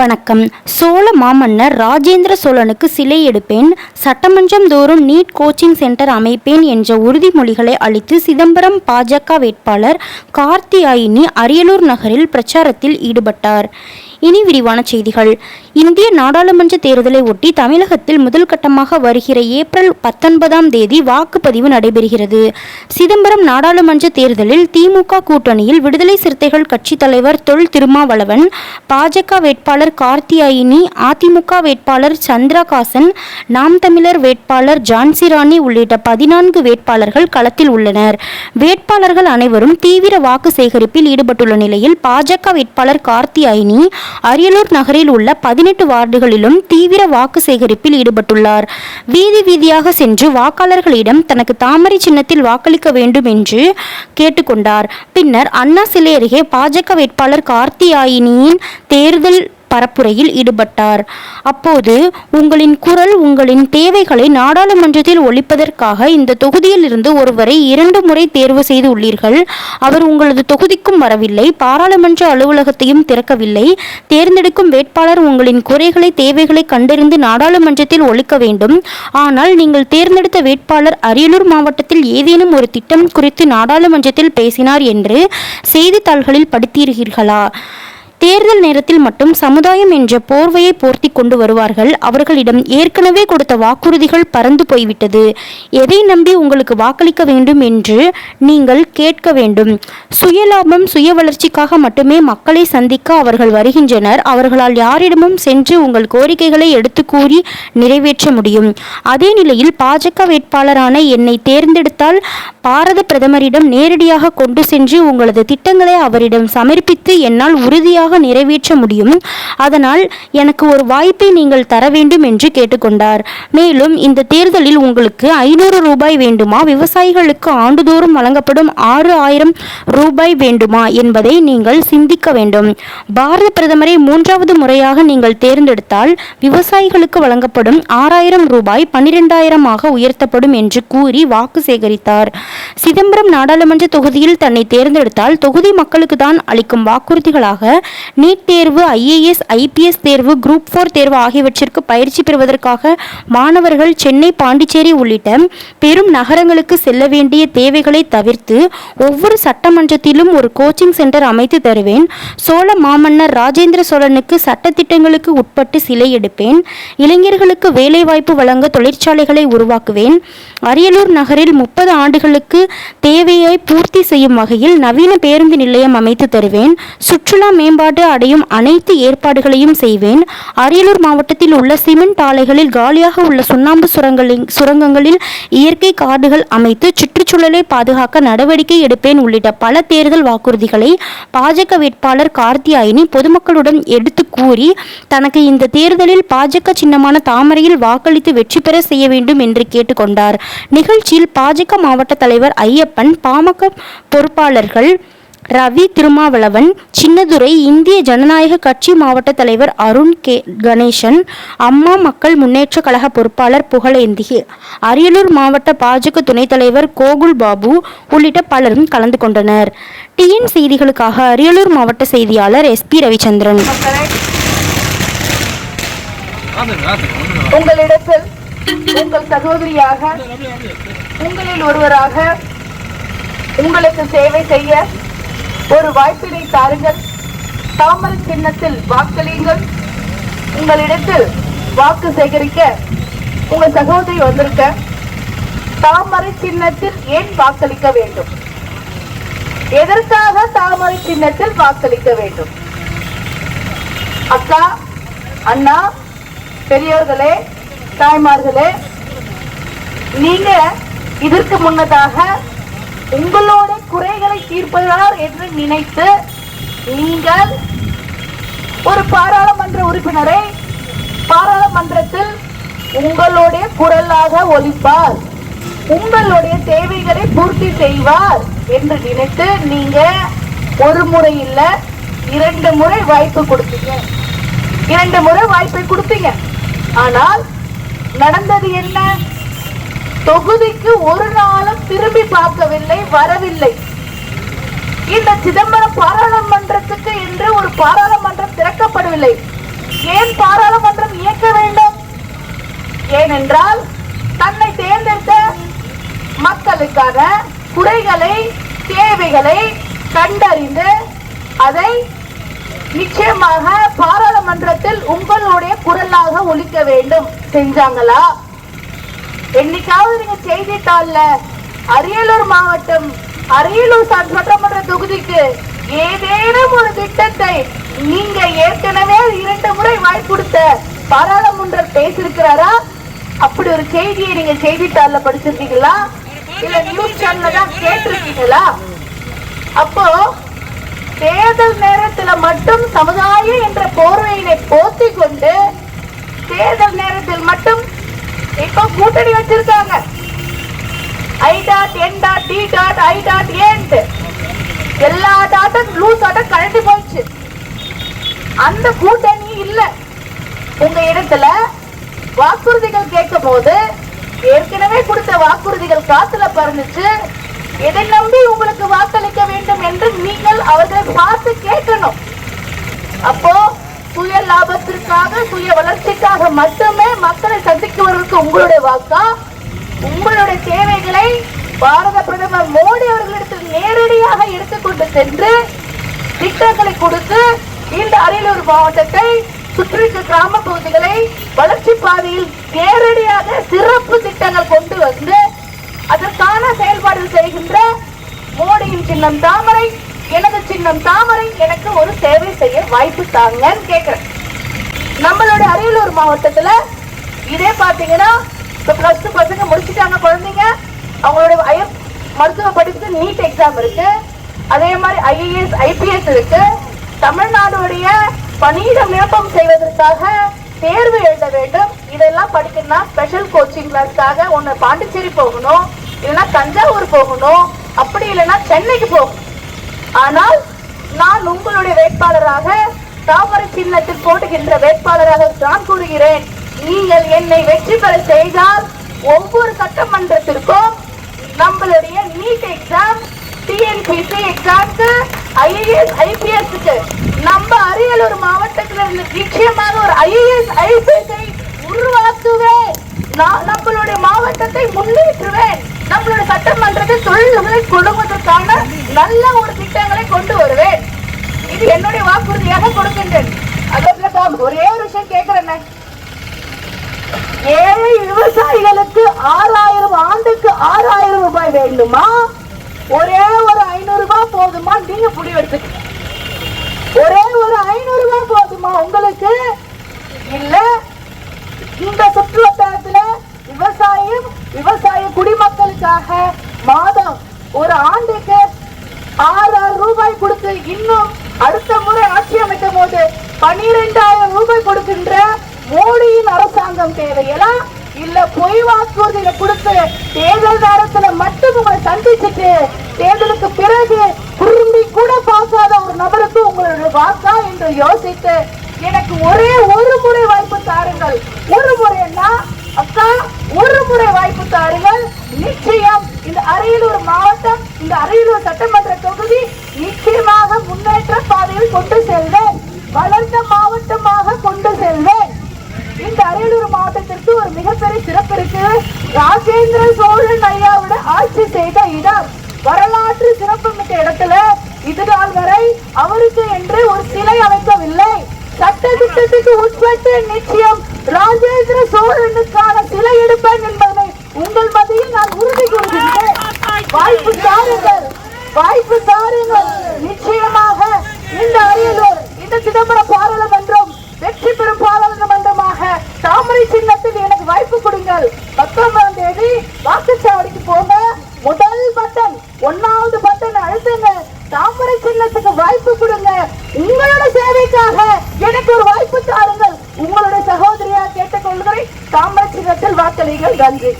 வணக்கம். சோழ மாமன்னர் ராஜேந்திர சோழனுக்கு சிலை எடுப்பேன். சட்டமன்றம் தோறும் நீட் கோச்சிங் சென்டர் அமைப்பேன் என்ற உறுதிமொழிகளை அளித்து சிதம்பரம் பாஜக வேட்பாளர் கார்த்தியாயினி அரியலூர் நகரில் பிரச்சாரத்தில் ஈடுபட்டார். இனி விரிவான செய்திகள். இந்திய நாடாளுமன்ற தேர்தலை ஒட்டி தமிழகத்தில் முதல் கட்டமாக வருகிற ஏப்ரல் பத்தொன்பதாம் தேதி வாக்குப்பதிவு நடைபெறுகிறது. சிதம்பரம் நாடாளுமன்ற தேர்தலில் திமுக கூட்டணியில் விடுதலை சிறுத்தைகள் கட்சித் தலைவர் தொல் திருமாவளவன் பாஜக வேட்பாளர் கார்த்தியாயினி அதிமுக வேட்பாளர் சந்திரகாசன் நாம் தமிழர் வேட்பாளர் ஜான்சிராணி உள்ளிட்ட பதினான்கு வேட்பாளர்கள் களத்தில் உள்ளனர். வேட்பாளர்கள் அனைவரும் தீவிர வாக்கு சேகரிப்பில் ஈடுபட்டுள்ள நிலையில் பாஜக வேட்பாளர் கார்த்தியாயினி அரியலூர் நகரில் உள்ள பதினெட்டு வார்டுகளிலும் தீவிர வாக்கு சேகரிப்பில் ஈடுபட்டுள்ளார். வீதி வீதியாக சென்று வாக்காளர்களிடம் தனக்கு தாமரை சின்னத்தில் வாக்களிக்க வேண்டும் என்று கேட்டுக்கொண்டார். பின்னர் அண்ணா சிலை அருகே பாஜக வேட்பாளர் கார்த்தியாயினியின் தேர்தல் பரப்புரையில் ஈடுபட்டார். அப்போது உங்களின் குரல் உங்களின் தேவைகளை நாடாளுமன்றத்தில் ஒழிப்பதற்காக இந்த தொகுதியில் இருந்து ஒருவரை இரண்டு முறை தேர்வு செய்து உள்ளீர்கள். அவர் உங்களது தொகுதிக்கும் வரவில்லை பாராளுமன்ற அலுவலகத்தையும் திறக்கவில்லை. தேர்ந்தெடுக்கும் வேட்பாளர் உங்களின் குறைகளை தேவைகளை கண்டறிந்து நாடாளுமன்றத்தில் ஒழிக்க வேண்டும். ஆனால் நீங்கள் தேர்ந்தெடுத்த வேட்பாளர் அரியலூர் மாவட்டத்தில் ஏதேனும் ஒரு திட்டம் குறித்து நாடாளுமன்றத்தில் பேசினார் என்று செய்தித்தாள்களில் படித்தீர்களா? தேர்தல் நேரத்தில் மட்டும் சமுதாயம் என்ற போர்வையை போர்த்தி கொண்டு வருவார்கள். அவர்களிடம் ஏற்கனவே கொடுத்த வாக்குறுதிகள் பறந்து போய்விட்டது. எதை நம்பி உங்களுக்கு வாக்களிக்க வேண்டும் என்று நீங்கள் கேட்க வேண்டும். சுயலாபம் சுய வளர்ச்சிக்காக மட்டுமே மக்களை சந்திக்க அவர்கள் வருகின்றனர். அவர்களால் யாரிடமும் சென்று உங்கள் கோரிக்கைகளை எடுத்து கூறி நிறைவேற்ற முடியும். அதே நிலையில் பாஜக வேட்பாளரான என்னை தேர்ந்தெடுத்தால் பாரத பிரதமரிடம் நேரடியாக கொண்டு சென்று உங்களது திட்டங்களை அவரிடம் சமர்ப்பித்து என்னால் உறுதியாக நிறைவேற்ற முடியும். அதனால் எனக்கு ஒரு வாய்ப்பை நீங்கள் தர வேண்டும் என்று கேட்டுக்கொண்டார். மேலும் இந்த தேர்தலில் உங்களுக்கு ஐநூறு ரூபாய் வேண்டுமா? விவசாயிகளுக்கு ஆண்டுதோறும் வழங்கப்படும் ஆறு ஆயிரம் ரூபாய் வேண்டுமா என்பதை நீங்கள் சிந்திக்க வேண்டும். பாரத பிரதமரை மூன்றாவது முறையாக நீங்கள் தேர்ந்தெடுத்தால் விவசாயிகளுக்கு வழங்கப்படும் ஆறாயிரம் ரூபாய் பன்னிரெண்டாயிரமாக உயர்த்தப்படும் என்று கூறி வாக்கு சேகரித்தார். சிதம்பரம் நாடாளுமன்ற தொகுதியில் தன்னை தேர்ந்தெடுத்தால் தொகுதி மக்களுக்கு தான் அளிக்கும் வாக்குறுதிகளாக நீட் தேர்வு ஐஏஎஸ் ஐபிஎஸ் தேர்வு குரூப் ஃபோர் தேர்வு ஆகியவற்றிற்கு பயிற்சி பெறுவதற்காக மாணவர்கள் சென்னை பாண்டிச்சேரி உள்ளிட்ட பெரும் நகரங்களுக்கு செல்ல வேண்டிய தேவைகளை தவிர்த்து ஒவ்வொரு சட்டமன்றத்திலும் ஒரு கோச்சிங் சென்டர் அமைத்து தருவேன். சோழ மாமன்னர் ராஜேந்திர சோழனுக்கு சட்டத்திட்டங்களுக்கு உட்பட்டு சிலை எடுப்பேன். இளைஞர்களுக்கு வேலைவாய்ப்பு வழங்க தொழிற்சாலைகளை உருவாக்குவேன். அரியலூர் நகரில் முப்பது ஆண்டுகளுக்கு தேவையை பூர்த்தி செய்யும் வகையில் நவீன பேருந்து நிலையம் அமைத்து தருவேன். சுற்றுலா மேம்பாடு அடையும் அனைத்து ஏற்பாடுகளையும் செய்வேன். அரியலூர் மாவட்டத்தில் உள்ள சிமெண்ட் ஆலைகளில் காலியாக உள்ள சுண்ணாம்பு சுரங்களில் சுரங்கங்களில் இயற்கை காடுகள் அமைத்து சுற்றுச்சூழலை பாதுகாக்க நடவடிக்கை எடுப்பேன் உள்ளிட்ட பல தேர்தல் வாக்குறுதிகளை பாஜக வேட்பாளர் கார்த்தியாயினி பொதுமக்களுடன் எடுத்து கூறி தனக்கு இந்த தேர்தலில் பாஜக சின்னமான தாமரையில் வாக்களித்து வெற்றி பெற செய்ய வேண்டும் என்று கேட்டுக்கொண்டார். நிகழ்ச்சியில் பாஜக மாவட்ட தலைவர் ஐயப்பன் பாமக பொறுப்பாளர்கள் ரவி திருமாவளவன் சின்னதுரை இந்திய ஜனநாயக கட்சி மாவட்ட தலைவர் அருண் கே. கணேசன் அம்மா மக்கள் முன்னேற்ற கழக பொறுப்பாளர் புகழேந்தி அரியலூர் மாவட்ட பாஜக துணைத் தலைவர் கோகுல் பாபு உள்ளிட்ட பலரும் கலந்து கொண்டனர். டிஎன் செய்திகளுக்காக அரியலூர் மாவட்ட செய்தியாளர் எஸ்பி ரவிச்சந்திரன். உங்களிடத்தில் உங்கள் சகோதரியாக உங்களில் ஒருவராக உங்களுக்கு சேவை செய்ய ஒரு வாய்ப்பினை தாருங்கள். தாமரை சின்னத்தில் வாக்களியுங்கள். உங்களிடத்தில் வாக்கு சேகரிக்க உங்க சகோதரி வந்திருக்க தாமரை சின்னத்தில் ஏன் வாக்களிக்க வேண்டும்? எதற்காக தாமரை சின்னத்தில் வாக்களிக்க வேண்டும்? அக்கா அண்ணா பெரியோர்களே தாய்மார்களே நீங்க இதற்கு முன்னதாக உங்களோட குறைகளை தீர்ப்பதார் என்று நினைத்து நீங்கள் ஒரு பாராளுமன்ற உறுப்பினரை பாராளுமன்றத்தில் உங்களுடைய குரலாக ஒலிப்பார். உங்களுடைய தேவைகளை பூர்த்தி செய்வார் என்று நினைத்து நீங்க ஒரு முறை இல்ல இரண்டு முறை வாய்ப்பு கொடுத்தீங்க. இரண்டு முறை வாய்ப்பை கொடுத்தீங்க. ஆனால் நடந்தது என்ன? தொகுதிக்கு ஒரு நாளும் திரும்பி பார்க்கவில்லை வரவில்லை. இந்த சிதம்பரம் பாராளுமன்றத்துக்கு என்று ஒரு பாராளுமன்றம் திறக்கப்படவில்லை. ஏன் பாராளுமன்றம் இயக்க வேண்டும்? ஏனென்றால் தன்னை தேர்ந்தெடுத்த மக்களுக்கான குறைகளை தேவைகளை கண்டறிந்து அதை நிச்சயமாக பாராளுமன்றத்தில் உங்களுடைய குரலாக ஒழிக்க வேண்டும். செஞ்சாங்களா என்னைக்காவது நீங்க செய்தித்தாள்ல அரியலூர் மாவட்டம் அரியலூர் சட்டமன்ற தொகுதிக்கு ஏதேனும் ஒரு திட்டத்தை நீங்க ஏற்கனவே இரண்டு முறை வாய்ப்பு கொடுத்த பாராளுமன்றம் பேசியிருக்கிறாரா? அப்படி ஒரு செய்தியை நீங்க செய்தித்தாள்ல படிச்சிருக்கீங்களா? இல்ல நியூஸ் சேனல்ல தான் கேட்டிருக்கீங்களா? அப்போ தேர்தல் நேரத்துல மட்டும் சமுதாயம் என்ற போர்வையினை போத்தி கொண்டு தேர்தல் நேரத்தில் மட்டும் இப்போ கூட்டணி வச்சிருக்காங்க. I dot N dot D dot I dot ஏன் எல்லா டாட்டும் ப்ளூ டாட்டும் கழட்டி போயிடுச்சு. அந்த கூட்டணி இல்ல. உங்க இடத்துல வாக்குறுதிகள் கேட்கும் போது ஏற்கனவே கொடுத்த வாக்குறுதிகள் காத்துல பறந்துச்சு. எதை நம்பி உங்களுக்கு வாக்களிக்க வேண்டும் என்று நீங்கள் அவர்களை பார்த்து கேட்கணும். அப்போ சுய லாபத்திற்காக சுய வளர்ச்சிக்காக மட்டுமே மக்களை சந்திக்குவதற்கு உங்களுடைய வாக்கா? உங்களுடைய தேவைகளை பாரத பிரதமர் மோடி அவர்களிடத்தில் நேரடியாக எடுத்துக்கொண்டு சென்று திட்டங்களை கொடுத்து இந்த அரியலூர் மாவட்டத்தை சுற்றிருக்க கிராம பகுதிகளை வளர்ச்சி பாதையில் நேரடியாக சிறப்பு திட்டங்கள் கொண்டு வந்து அதற்கான செயல்பாடுகள் செய்கின்ற மோடியின் சின்னம் தாமரை நம் தாமரை எனக்கு ஒரு சேவை செய்ய வாய்ப்பு தாங்கன்னு கேக்குறேன். நம்மளோட அரியலூர் மாவட்டத்துல இதே பாத்தீங்கன்னா இப்ப பிளஸ் டூ பசங்க முடிச்சுட்டாங்க குழந்தைங்க. அவங்களோட ஐஎஃப் மருத்துவ படிப்புக்கு நீட் எக்ஸாம் இருக்கு. அதே மாதிரி ஐஏஎஸ் ஐபிஎஸ் இருக்கு. தமிழ்நாடுடைய பணியிட நிரப்பம் செய்வதற்காக தேர்வு எழுத வேண்டும். இதெல்லாம் படிக்கணும்னா ஸ்பெஷல் கோச்சிங் கிளாஸ்க்காக ஒன்று பாண்டிச்சேரி போகணும். இல்லைன்னா தஞ்சாவூர் போகணும். அப்படி இல்லைன்னா சென்னைக்கு போகணும். ஆனால் நான் உங்களுடைய வேட்பாளராக தாமரை சின்னத்தில் போடுகின்ற வேட்பாளராக நான் கூறுகிறேன். நீங்கள் என்னை வெற்றி பெற செய்தால் ஒவ்வொரு சட்டமன்றத்திற்கும் நம்மளுடைய நீட் எக்ஸாம் டிஎன்பிசி எக்ஸாம்க்கு ஐஏஎஸ் ஐபிஎஸ்க்கு நம்ம அரியலூர் மாவட்டத்தில் இருந்து நிச்சயமாக ஒரு ஐஏஎஸ் ஐபிஎஸ்ஐ உருவாக்குவேன். நான் நம்மளுடைய மாவட்டத்தை முன்னேற்றுவேன். நம்மளோட சட்டமன்றத்தை தொழில்களை கொடுப்பதற்கான நல்ல ஒரு திட்டங்களை கொண்டு வருவேன். இது என்னுடைய வாக்குறுதியாக கொடுக்கின்றேன். அதற்கு ஒரே ஒரு விஷயம் கேட்கிறேன் ஏழை விவசாயிகளுக்கு ஆறாயிரம் ஆண்டுக்கு ஆறாயிரம் ரூபாய் வேண்டுமா? ஒரே ஒரு ஐநூறு ரூபாய் போதுமா? நீங்க முடிவெடுத்துக்க ஒரே ஒரு ஐநூறு ரூபாய் போதுமா உங்களுக்கு? இல்ல இந்த சுற்றுவட்டாரத்துல விவசாயம் ஒரு ஆண்டுக்கு ஆறாயிரம் ரூபாய் கொடுத்து இன்னும் அடுத்த முறை ஆட்சி அமைக்கும் போது பனிரெண்டாயிரம் ரூபாய் கொடுக்கின்ற மோடியின் அரசாங்கம் தேவையலா இல்ல பொய் வாக்குறுதியில கொடுத்து தேர்தல் நேரத்துல மட்டும் உங்களை சந்திச்சுட்டு தேர்தலுக்கு பிறகு திரும்பி கூட பார்க்காத ஒரு நபருக்கு உங்களுடைய வாக்கா என்று யோசித்து எனக்கு ஒரே ஒரு முறை வாய்ப்பு தாருங்கள். ஒரு முறைன்னா அக்கா ஒரு முறை வாய்ப்பு தாருங்கள். நிச்சயம் இந்த அரியலூர் மாவட்டம் இந்த அரியலூர் சட்டமன்ற தொகுதி நிச்சயமாக முன்னேற்ற பாதையில் கொண்டு செல்வேன். வளர்ந்த மாவட்டமாக கொண்டு செல்வேன். இந்த அரியலூர் மாவட்டத்திற்கு ஒரு மிகப்பெரிய சிறப்பு இருக்கு. ராஜேந்திர சோழன் ஐயாவோட ஆட்சி செய்த இடம். வரலாற்று சிறப்புமிக்க இடத்துல இதுநாள் வரை அவருக்கு என்று ஒரு சிலை அமைக்கவில்லை. சட்ட திட்டத்துக்கு உட்பட்டு நிச்சயம் ராஜேந்திர சோழனுக்கான சிலை எடுப்பேன் என்பதை உங்கள் மத்தியில் நான் உறுதி கூறுகிறேன் வாய்ப்பு தாருங்கள். வாய்ப்பு தாருங்கள். நிச்சயமாக இந்த அரியலூர் இந்த சிதம்பரம் பாராளுமன்றம் வெற்றி பெறும் பாராளுமன்றமாக தாமரை சின்னத்தில் எனக்கு வாய்ப்பு கொடுங்கள். பத்தொன்பதாம் தேதி வாக்குச்சாவடிக்கு போங்க. முதல் பட்டன் ஒன்னாவது பட்டன் அழுத்துங்க. தாமரை சின்னத்துக்கு வாய்ப்பு கொடுங்க. உங்களோட சேவைக்காக எனக்கு ஒரு வாய்ப்பு தாருங்கள். உங்களுடைய சகோதரியா கேட்டுக்கொள்கிறேன். தாமரை சின்னத்தில் வாக்களிகள் நன்றி.